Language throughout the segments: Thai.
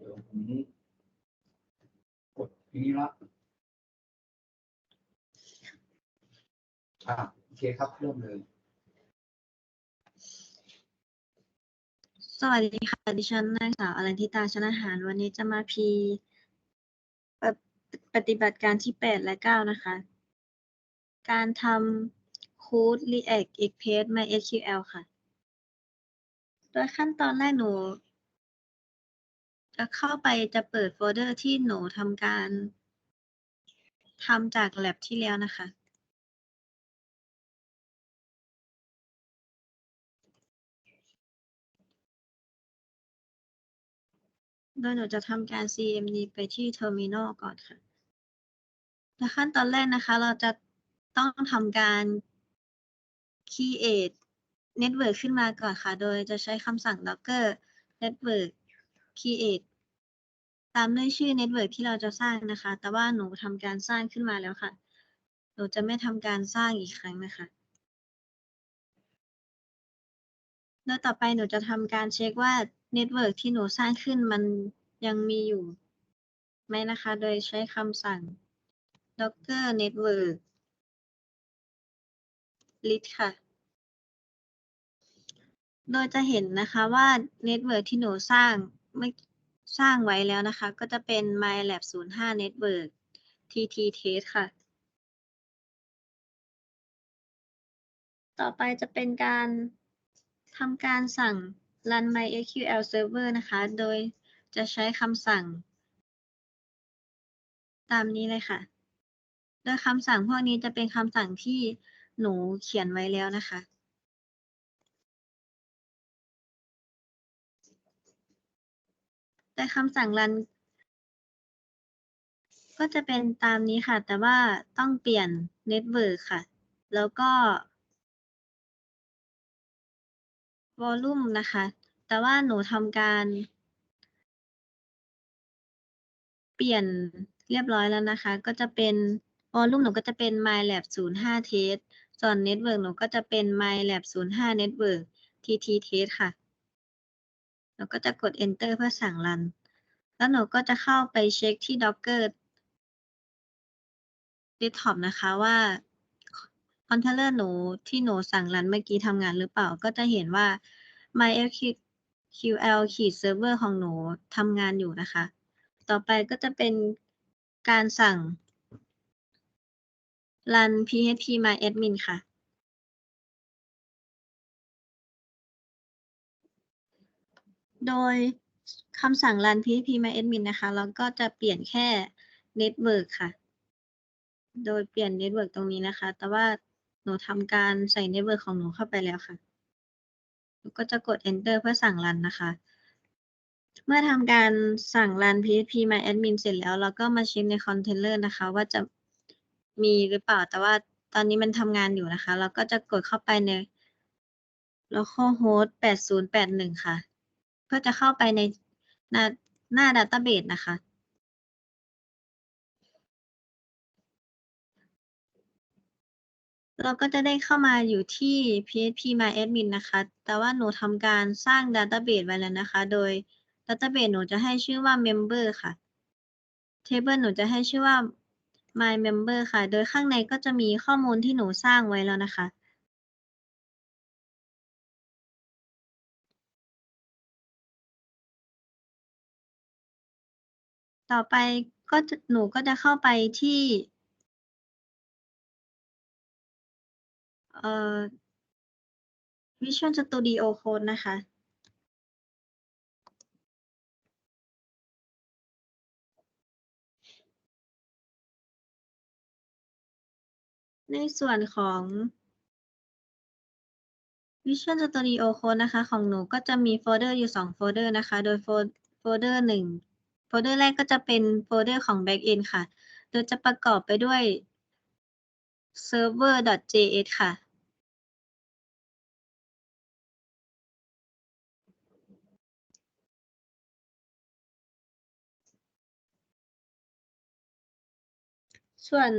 เดี๋ยวผมกดทีนี้ละอ่าโอเคครับเริ่มเลยสวัสดีค่ะ ดิฉันนางสาวอรันทิตาชนะหาร วันนี้จะมาพีปปฏิบัติการที่แปดและเก้านะคะ การทำ Code React Express MySQL ค่ะ โดยขั้นตอนแรกหนู เข้าไปจะเปิดโฟลเดอร์ที่หนูทำการทำจาก lab ที่แล้วนะคะ โดยหนูจะทำการ cmd ไปที่ terminal ก่อนค่ะและขั้นตอนแรกนะคะ เราจะต้องทำการ create network ขึ้นมาก่อนค่ะ โดยจะใช้คำสั่ง docker network create ตามด้วยชื่อ network ที่เราจะสร้างนะคะ แต่ว่าหนูทำการสร้างขึ้นมาแล้วค่ะ หนูจะไม่ทำการสร้างอีกครั้งนะคะโดยต่อไปหนูจะทำการเช็คว่าเน็ตเวิร์กที่หนูสร้างขึ้นมันยังมีอยู่ไหมนะคะ โดยใช้คำสั่ง docker network list ค่ะ โดยจะเห็นนะคะว่าเน็ตเวิร์กที่หนูสร้างไม่ สร้างไว้แล้วนะคะ ก็จะเป็น MyLab 05 Network TT Test ค่ะ ต่อไปจะเป็นการทำการสั่ง run MySQL server นะคะ โดยจะใช้คำสั่ง ตามนี้เลยค่ะ โดยคำสั่งพวกนี้จะเป็นคำสั่งที่หนูเขียนไว้แล้วนะคะ แต่คำสั่ง run ก็จะเป็นตามนี้ค่ะ แต่ว่าต้องเปลี่ยน network ค่ะ แล้วก็ volume นะคะ แต่ว่าหนูทำการ เปลี่ยนเรียบร้อยแล้วนะคะ ก็จะเป็น volume หนูก็จะเป็น MyLab 05 test ส่วน network หนูก็จะเป็น MyLab 05 network TT test ค่ะ แล้วก็จะกด enter เพื่อสั่ง run แล้วหนูก็จะเข้าไปเช็คที่ docker desktop นะคะว่า controller หนูที่หนูสั่ง run เมื่อกี้ทำงานหรือเปล่า ก็จะเห็นว่า MySQL ขีด server ของหนูทำงานอยู่นะคะ ต่อไปก็จะเป็นการสั่ง run php myadmin ค่ะ โดยคำสั่ง run php myadmin นะคะ เราก็จะเปลี่ยนแค่ network ค่ะ โดยเปลี่ยน network ตรงนี้นะคะ แต่ว่าหนูทำการใส่ network ของหนูเข้าไปแล้วค่ะ หนูก็จะกด enter เพื่อสั่ง run นะคะ เมื่อทำการสั่ง run php myadmin เสร็จแล้ว เราก็มาเช็คใน container นะคะ ว่าจะมีหรือเปล่า แต่ว่าตอนนี้มันทำงานอยู่นะคะ เราก็จะกดเข้าไปใน localhost 8081 ค่ะ พื่อจะเข้าไปในหน้าหน้า database นะคะ เราก็จะได้เข้ามาอยู่ที่ php myadmin นะคะ แต่ว่าหนูทำการสร้าง database ไว้แล้วนะคะ โดย database หนูจะให้ชื่อว่า member ค่ะ table หนูจะให้ชื่อว่า my member ค่ะ โดยข้างในก็จะมีข้อมูลที่หนูสร้างไว้แล้วนะคะ ต่อไปก็หนูก็จะเข้าไปที่ เอ่อ Visual Studio Code นะคะ ในส่วนของ Visual Studio Code นะคะ ของหนูก็จะมีโฟลเดอร์อยู่ 2 โฟลเดอร์นะคะ โดยโฟลเดอร์หนึ่ง โฟลเดอร์แรกก็จะเป็นโฟลเดอร์ของ Backend ค่ะ โดยจะประกอบไปด้วย server.js ค่ะ ส่วน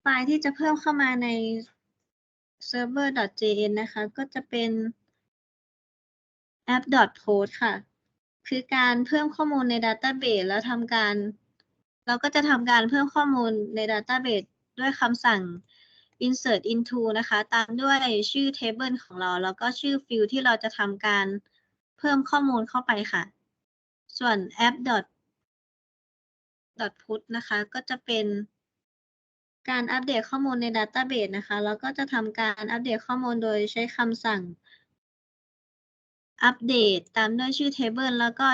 ไฟล์ที่จะเพิ่มเข้ามาใน server.js นะคะ ก็จะเป็น app.post ค่ะ คือการเพิ่มข้อมูลใน Database แล้วทำการ เราก็จะทำการเพิ่มข้อมูลใน Database ด้วยคำสั่ง insert into นะคะ ตามด้วยชื่อ table ของเรา แล้วก็ชื่อ field ที่เราจะทำการเพิ่มข้อมูลเข้าไปค่ะ ส่วน app dot dot put นะคะ ก็จะเป็นการอัปเดตข้อมูลใน Database นะคะ แล้วก็จะทำการอัปเดตข้อมูลโดยใช้คำสั่ง อัปเดตตามด้วยชื่อ table แล้วก็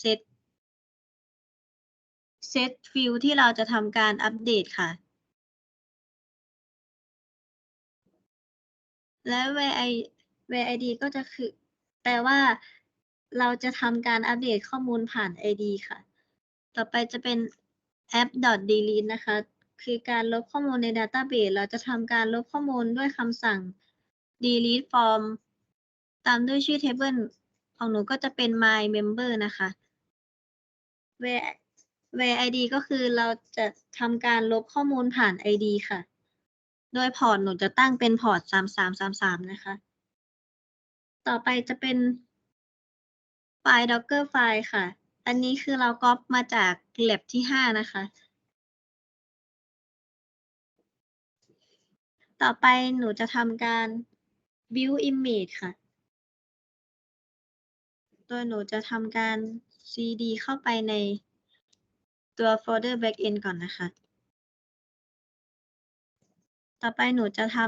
set set field ที่เราจะทำการอัปเดตค่ะ และ VI VID ก็จะคือ แปลว่าเราจะทำการอัปเดตข้อมูลผ่าน ID ค่ะ ต่อไปจะเป็น app delete นะคะ คือการลบข้อมูลใน Database เราจะทำการลบข้อมูลด้วยคำสั่ง delete from ตามด้วยชื่อ table ของหนูก็จะเป็น my member นะคะ where where ID ก็คือเราจะทำการลบข้อมูลผ่าน ID ค่ะ โดยพอร์ตหนูจะตั้งเป็นพอร์ต3333 นะคะ ต่อไปจะเป็นไฟล์ docker ไฟล์ค่ะ อันนี้คือเราก๊อปมาจาก lab ที่ 5 นะคะ ต่อไปหนูจะทำการ build image ค่ะ ดยหนูจะทำการ cd เข้าไปในตัวโฟลเดอร์ backend ก่อนนะคะ ต่อไปหนูจะท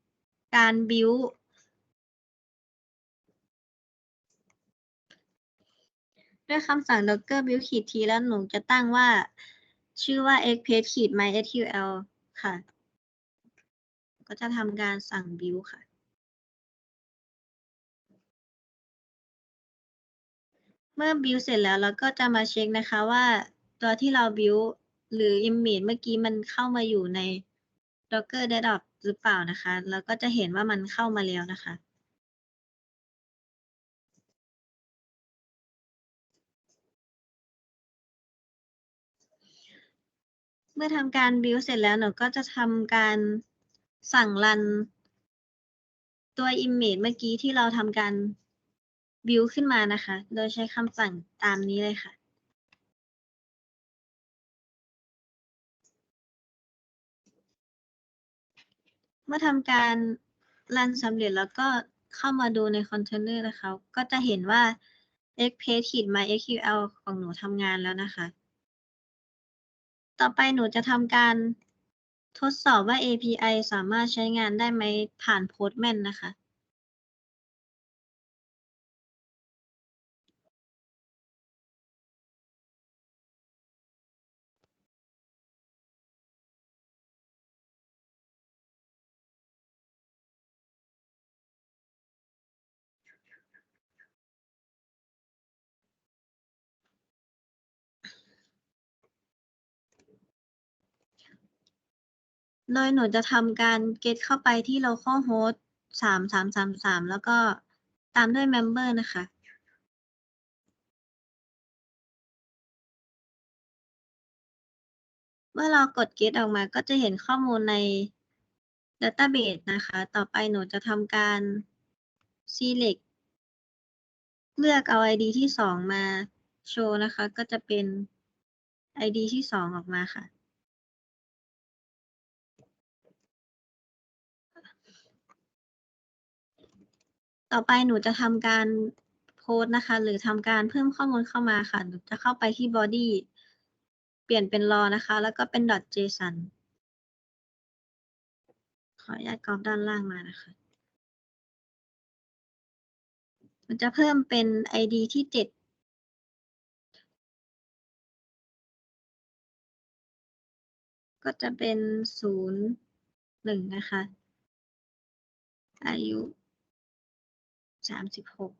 ำการ build ด้วยคำสั่ง docker build ขีด t แล้วหนูจะตั้งว่าชื่อว่า xpath ขีด mysql ค่ะ ก็จะทำการสั่ง build ค่ะ เมื่อ build เสร็จแล้วเราก็จะมาเช็คนะคะว่าตัวที่เรา build หรือ image เมื่อกี้มันเข้ามาอยู่ใน docker desktop หรือเปล่านะคะ แล้วก็จะเห็นว่ามันเข้ามาแล้วนะคะ เมื่อทำการ build เสร็จแล้วหนูก็จะทำการสั่งรันตัว image เมื่อกี้ที่เราทำการ build ขึ้นมานะคะ โดยใช้คำสั่งตามนี้เลยค่ะ เมื่อทำการรันสำเร็จแล้วก็เข้ามาดูในคอนเทนเนอร์นะคะ ก็จะเห็นว่า xpath ขีด mysql ของหนูทำงานแล้วนะคะ ต่อไปหนูจะทำการทดสอบว่า API สามารถใช้งานได้ไหมผ่าน Postman นะคะ โดยหนูจะทำการ get เข้าไปที่ localhost สามสามสามสามแล้วก็ตามด้วย member นะคะ เมื่อเรากด get ออกมาก็จะเห็นข้อมูลใน database นะคะ ต่อไปหนูจะทำการ select เลือกเอา ID ที่สองมาโชว์นะคะ ก็จะเป็น ID ที่สองออกมาค่ะ ต่อไปหนูจะทำการโพสต์นะคะ หรือทำการเพิ่มข้อมูลเข้ามาค่ะ หนูจะเข้าไปที่ body เปลี่ยนเป็น raw นะคะ แล้วก็เป็น .json ขออนุญาตกรอบด้านล่างมานะคะมันจะเพิ่มเป็น ID ที่เจ็ดก็จะเป็นศูนย์หนึ่งนะคะ อายุ สามสิบหก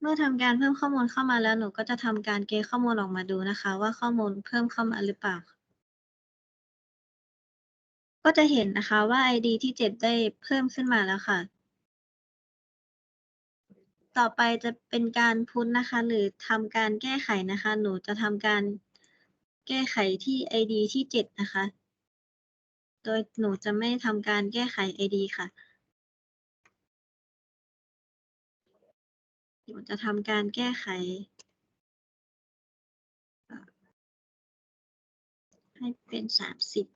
เมื่อทำการเพิ่มข้อมูลเข้ามาแล้วหนูก็จะทำการเกณฑ์ข้อมูลออกมาดูนะคะ ว่าข้อมูลเพิ่มเข้ามาหรือเปล่า ก็จะเห็นนะคะว่า ID ที่เจ็ดได้เพิ่มขึ้นมาแล้วค่ะ ต่อไปจะเป็นการพุทนะคะ หรือทำการแก้ไขนะคะ หนูจะทำการแก้ไขที่ ID ที่เจ็ดนะคะ โดยหนูจะไม่ทำการแก้ไข ID ค่ะ หนูจะทำการแก้ไข ให้เป็นสามสิบ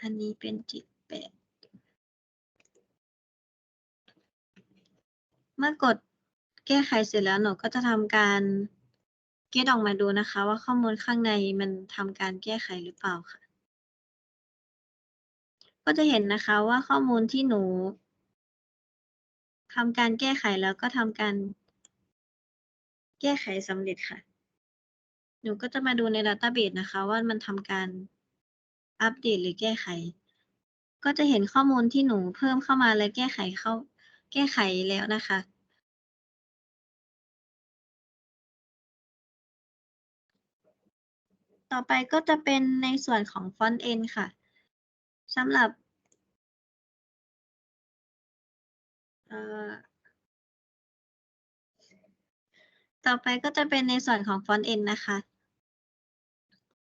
อันนี้เป็นจิตแปด เมื่อกดแก้ไขเสร็จแล้วหนูก็จะทำการเก็ตออกมาดูนะคะ ว่าข้อมูลข้างในมันทำการแก้ไขหรือเปล่าค่ะ ก็จะเห็นนะคะว่าข้อมูลที่หนูทำการแก้ไขแล้วก็ทำการแก้ไขสำเร็จค่ะ หนูก็จะมาดูใน Database นะคะ ว่ามันทำการอัปเดตหรือแก้ไข ก็จะเห็นข้อมูลที่หนูเพิ่มเข้ามาและแก้ไขเข้าแก้ไขแล้วนะคะ ต่อไปก็จะเป็นในส่วนของ Front End ค่ะ สำหรับต่อไปก็จะเป็นในส่วนของ Front End นะคะ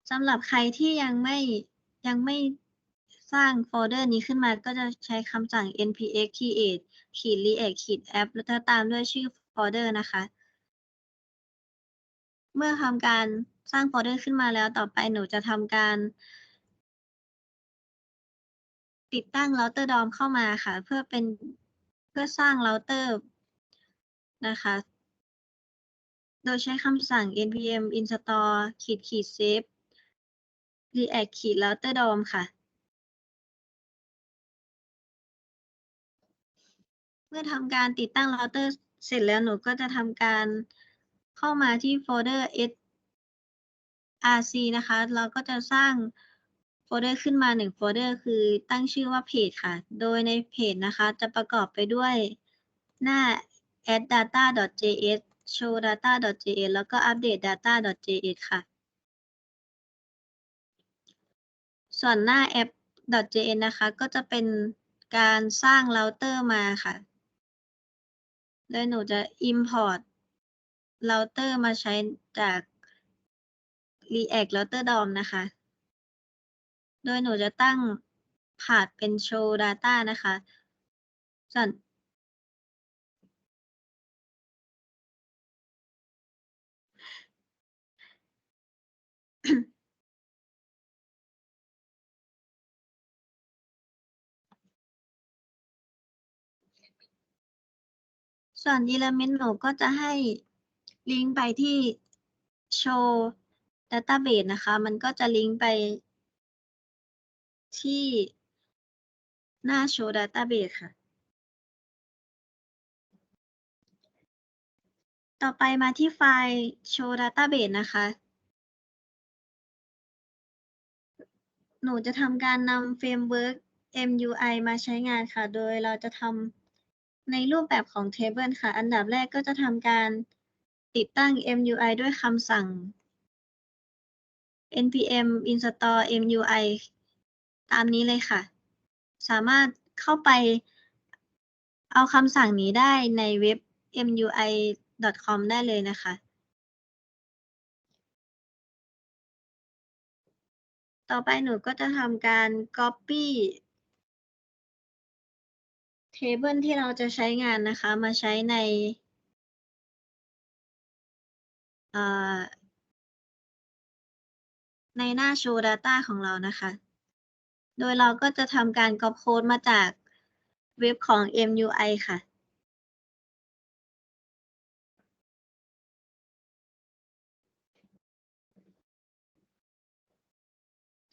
สำหรับใครที่ยังไม่ยังไม่สร้างโฟลเดอร์นี้ขึ้นมาก็จะใช้คำสั่ง npx create ขีด react ขีด app แล้วตามด้วยชื่อโฟลเดอร์นะคะ เมื่อทำการสร้างโฟลเดอร์ขึ้นมาแล้วต่อไปหนูจะทำการ ติดตั้งเราเตอร์ดอมเข้ามาค่ะ เพื่อเป็นเพื่อสร้างเราเตอร์นะคะ โดยใช้คำสั่ง npm install ขีดขีด save react ขีด router dom ค่ะ เมื่อทำการติดตั้งเราเตอร์เสร็จแล้วหนูก็จะทำการเข้ามาที่โฟลเดอร์ src นะคะ เราก็จะสร้าง ฟลเดอร์ขึ้นมาหนึ่งโฟลเดอร์คือตั้งชื่อว่าเพจค่ะ โดยในเพจนะคะ จะประกอบไปด้วยหน้า add data.js show data.js แล้วก็ update data.js ค่ะ ส่วนหน้า app.js นะคะ ก็จะเป็นการสร้างเราเตอร์มาค่ะ โดยหนูจะ import เราเตอร์มาใช้จาก React Router DOM นะคะ โดยหนูจะตั้งผาดเป็น show data นะคะส่วนส่วน element หนูก็จะให้ลิงก์ไปที่ show database นะคะ มันก็จะลิงก์ไป ที่หน้า show database ค่ะ ต่อไปมาที่ไฟล์ show database นะคะ หนูจะทำการนำ framework MUI มาใช้งานค่ะ โดยเราจะทำในรูปแบบของ table ค่ะ อันดับแรกก็จะทำการติดตั้ง MUI ด้วยคำสั่ง npm install MUI ตามนี้เลยค่ะ สามารถเข้าไปเอาคำสั่งนี้ได้ในเว็บ mui.com ได้เลยนะคะ ต่อไปหนูก็จะทำการ copy table ที่เราจะใช้งานนะคะ มาใช้ในในหน้า show data ของเรานะคะ โดยเราก็จะทำการ copy code มาจากเว็บของ MUI ค่ะ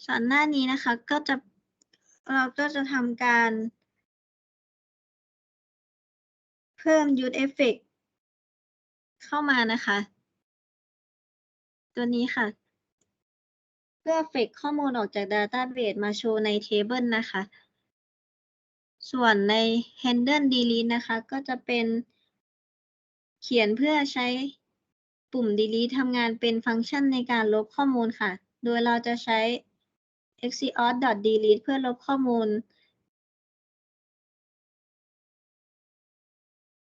ส่วนหน้านี้นะคะก็จะเราก็จะทำการ เพิ่ม use effect เข้ามานะคะ ตัวนี้ค่ะ พื่อเฟกข้อมูลออกจาก Database มาโชว์ใน Table นะคะ ส่วนใน Handle Delete นะคะ ก็จะเป็น เขียนเพื่อใช้ปุ่ม Delete ทำงานเป็นฟังก์ชันในการลบข้อมูลค่ะ โดยเราจะใช้ exeot.delete เพื่อลบข้อมูล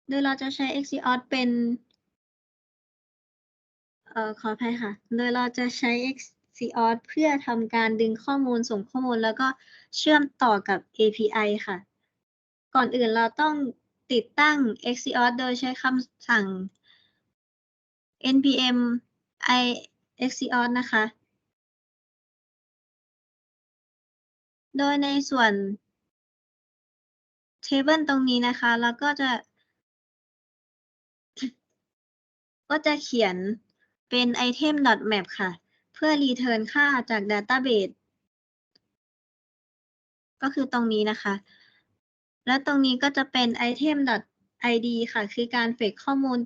โดยเราจะใช้ exeot เป็น เอ่อ ขออภัยค่ะ โดยเราจะใช้ Axios เพื่อทำการดึงข้อมูลส่งข้อมูลแล้วก็เชื่อมต่อกับ API ค่ะ ก่อนอื่นเราต้องติดตั้ง Axios โดยใช้คำสั่ง npm i Axios นะคะ โดยในส่วน table ตรงนี้นะคะแล้วก็จะ ก็จะเขียนเป็น item.map ค่ะ เพื่อ return ค่าจาก database ก็คือตรงนี้นะคะ และตรงนี้ก็จะเป็น item.id ค่ะ คือการเฟกข้อมูล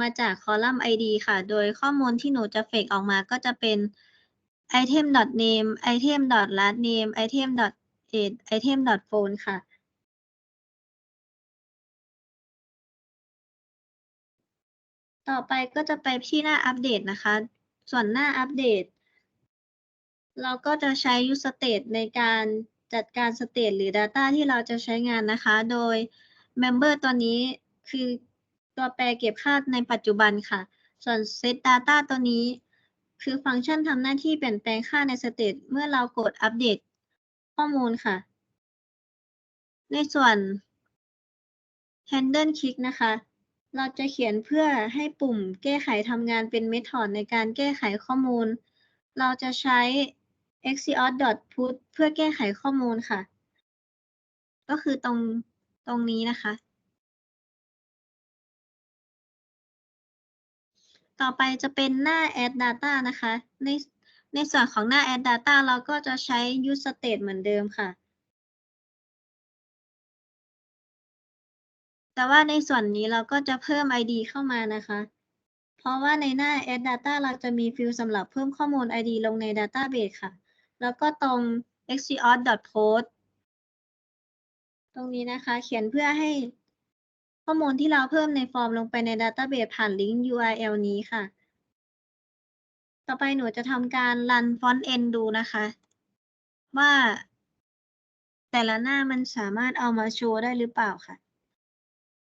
มาจากคอลัมน์ id ค่ะ โดยข้อมูลที่หนูจะเฟกออกมาก็จะเป็น item.name item.last name item.age item.phone ค่ะ ต่อไปก็จะไปที่หน้าอัปเดตนะคะ ส่วนหน้าอัปเดต เราก็จะใช้ use state ในการจัดการ state หรือ data ที่เราจะใช้งานนะคะ โดย member ตัวนี้คือตัวแปรเก็บค่าในปัจจุบันค่ะ ส่วน set data ตัวนี้ คือฟังก์ชันทำหน้าที่เปลี่ยนแปลงค่าใน state เมื่อเรากดอัปเดตข้อมูลค่ะ ในส่วน handle click นะคะ เราจะเขียนเพื่อให้ปุ่มแก้ไขทำงานเป็นเมธอดในการแก้ไขข้อมูล เราจะใช้ axios.put เพื่อแก้ไขข้อมูลค่ะ ก็คือตรงตรงนี้นะคะ ต่อไปจะเป็นหน้า add data นะคะ ในในส่วนของหน้า add data เราก็จะใช้ use state เหมือนเดิมค่ะ แต่ว่าในส่วนนี้เราก็จะเพิ่ม ID เข้ามานะคะ เพราะว่าในหน้า add data เราจะมีฟิลด์สำหรับเพิ่มข้อมูล ID ลงใน database ค่ะ แล้วก็ตรง axios.post ตรงนี้นะคะ เขียนเพื่อให้ข้อมูลที่เราเพิ่มในฟอร์มลงไปใน database ผ่านลิงก์ URL นี้ค่ะ ต่อไปหนูจะทำการ run front end ดูนะคะ ว่า แต่ละหน้ามันสามารถเอามาโชว์ได้หรือเปล่าค่ะ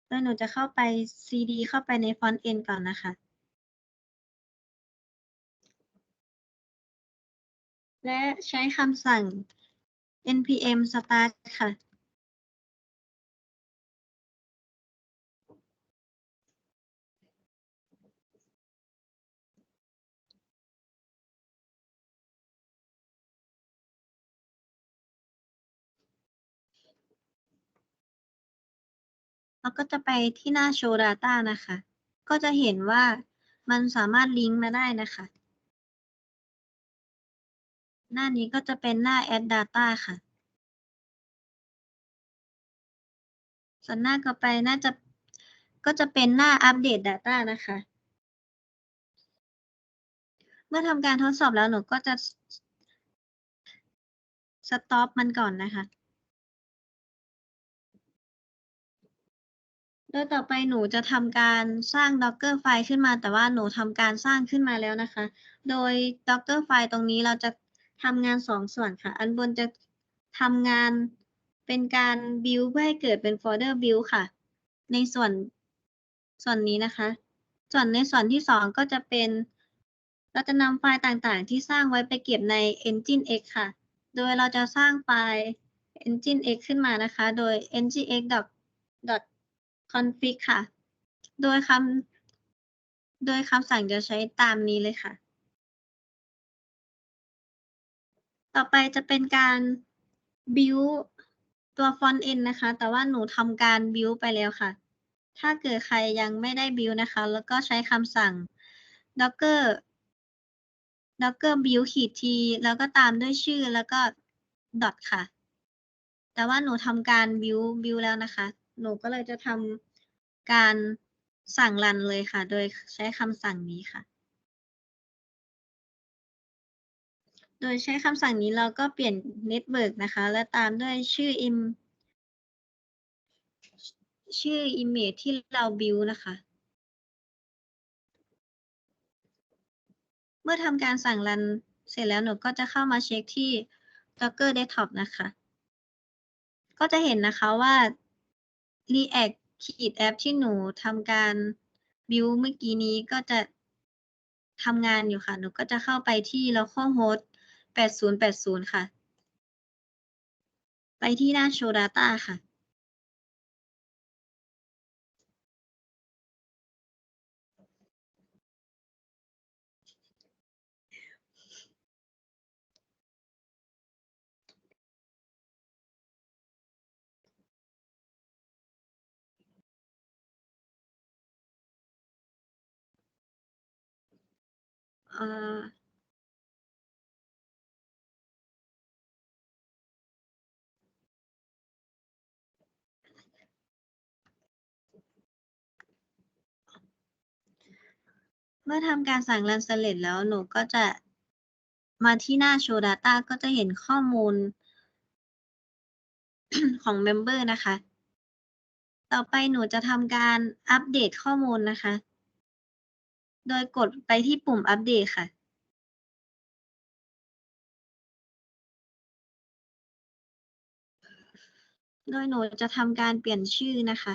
โดยหนูจะเข้าไป cd เข้าไปใน front end ก่อนนะคะ และใช้คำสั่ง npm start ค่ะ แล้วก็จะไปที่หน้า show data นะคะ ก็จะเห็นว่ามันสามารถลิงก์มาได้นะคะ หน้านี้ก็จะเป็นหน้า add data ค่ะ ส่วนหน้าต่อไปน่าจะก็จะเป็นหน้าอัปเดต data นะคะ เมื่อทำการทดสอบแล้วหนูก็จะ stop มันก่อนนะคะ ดยต่อไปหนูจะทำการสร้าง Docker ไฟล์ขึ้นมา แต่ว่าหนูทำการสร้างขึ้นมาแล้วนะคะ โดย Docker ไฟล์ตรงนี้เราจะทำงานสองส่วนค่ะ อันบนจะทำงานเป็นการ build เพื่อให้เกิดเป็นโฟลเดอร์ build ค่ะ ในส่วนส่วนนี้นะคะ ส่วนในส่วนที่สองก็จะเป็น เราจะนำไฟล์ต่างๆ ที่สร้างไว้ไปเก็บใน engine x ค่ะ โดยเราจะสร้างไฟล์ engine x ขึ้นมานะคะ โดย nginx config ค่ะ โดยคำโดยคำสั่งจะใช้ตามนี้เลยค่ะ ต่อไปจะเป็นการ build ตัว font end นะคะ แต่ว่าหนูทำการ build ไปแล้วค่ะ ถ้าเกิดใครยังไม่ได้ build นะคะ แล้วก็ใช้คำสั่ง docker docker build ขีด t แล้วก็ตามด้วยชื่อแล้วก็ dot ค่ะ แต่ว่าหนูทำการ build build แล้วนะคะ หนูก็เลยจะทำการสั่งรันเลยค่ะ โดยใช้คำสั่งนี้ค่ะ โดยใช้คำสั่งนี้เราก็เปลี่ยน network นะคะ และตามด้วยชื่อ im ชื่อ image ที่เรา build นะคะ เมื่อทำการสั่งรันเสร็จแล้วหนูก็จะเข้ามาเช็คที่ Docker Desktop นะคะ ก็จะเห็นนะคะว่า React ขีดแอปที่หนูทำการบิวเมื่อกี้นี้ก็จะทำงานอยู่ค่ะ หนูก็จะเข้าไปที่ localhost 8080 ค่ะ ไปที่หน้า show data ค่ะ อ่อเมื่อทำการสั่งรันเสร็จแล้วหนูก็จะมาที่หน้า show data ก็จะเห็นข้อมูลของ member นะคะ ต่อไปหนูจะทำการอัปเดตข้อมูลนะคะ โดยกดไปที่ปุ่มอัปเดตค่ะโดยหนูจะทำการเปลี่ยนชื่อนะคะ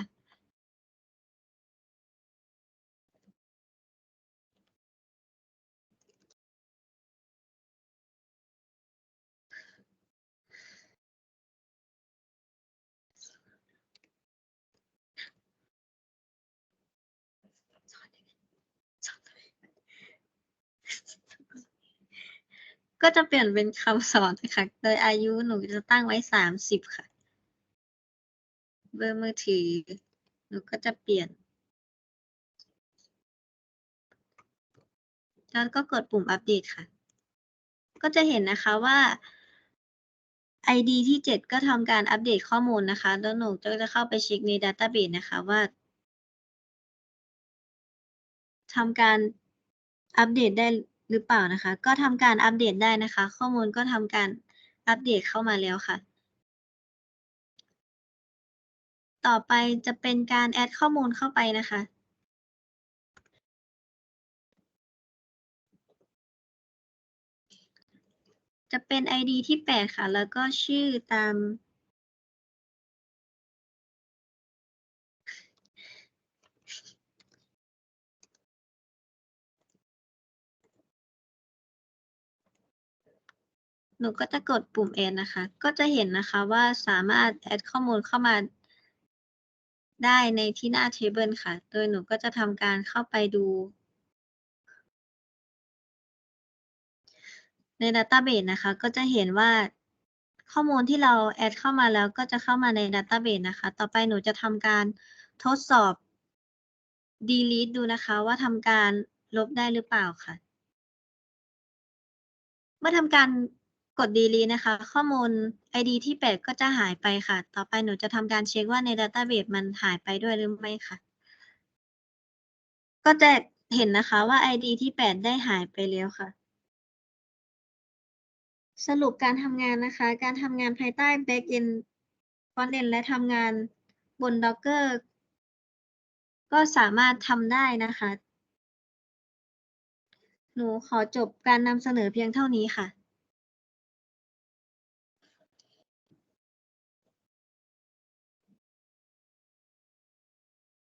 ก็จะเปลี่ยนเป็นคำสอนนะคะโดยอายุหนูจะตั้งไว้สามสิบค่ะ เบอร์มือถือ หนูก็จะเปลี่ยน แล้วก็กดปุ่มอัปเดตค่ะ ก็จะเห็นนะคะว่า ID ที่ 7 ก็ทำการอัปเดตข้อมูลนะคะ แล้วหนูก็จะเข้าไปเช็คใน Database นะคะว่าทำการอัปเดตได้ หรือเปล่านะคะ ก็ทำการอัปเดตได้นะคะ ข้อมูลก็ทำการอัปเดตเข้ามาแล้วค่ะ ต่อไปจะเป็นการแอดข้อมูลเข้าไปนะคะจะเป็น ID ที่ 8 ค่ะ แล้วก็ชื่อตาม หนูก็จะกดปุ่ม add นะคะ ก็จะเห็นนะคะว่าสามารถแอดข้อมูลเข้ามา ได้ในที่หน้า table ค่ะ โดยหนูก็จะทำการเข้าไปดู ใน Database นะคะ ก็จะเห็นว่าข้อมูลที่เราแอดเข้ามาแล้วก็จะเข้ามาใน Database นะคะ ต่อไปหนูจะทำการทดสอบ delete ดูนะคะ ว่าทำการลบได้หรือเปล่าค่ะ เมื่อทำการ กด delete นะคะ ข้อมูล ID ที่ 8 ก็จะหายไปค่ะ ต่อไปหนูจะทำการเช็คว่าใน Database มันหายไปด้วยหรือไม่ค่ะ ก็จะเห็นนะคะว่า ID ที่ 8 ได้หายไปแล้วค่ะ สรุปการทำงานนะคะ การทำงานภายใต้ backend frontend และทำงานบน Docker ก็สามารถทำได้นะคะ หนูขอจบการนำเสนอเพียงเท่านี้ค่ะ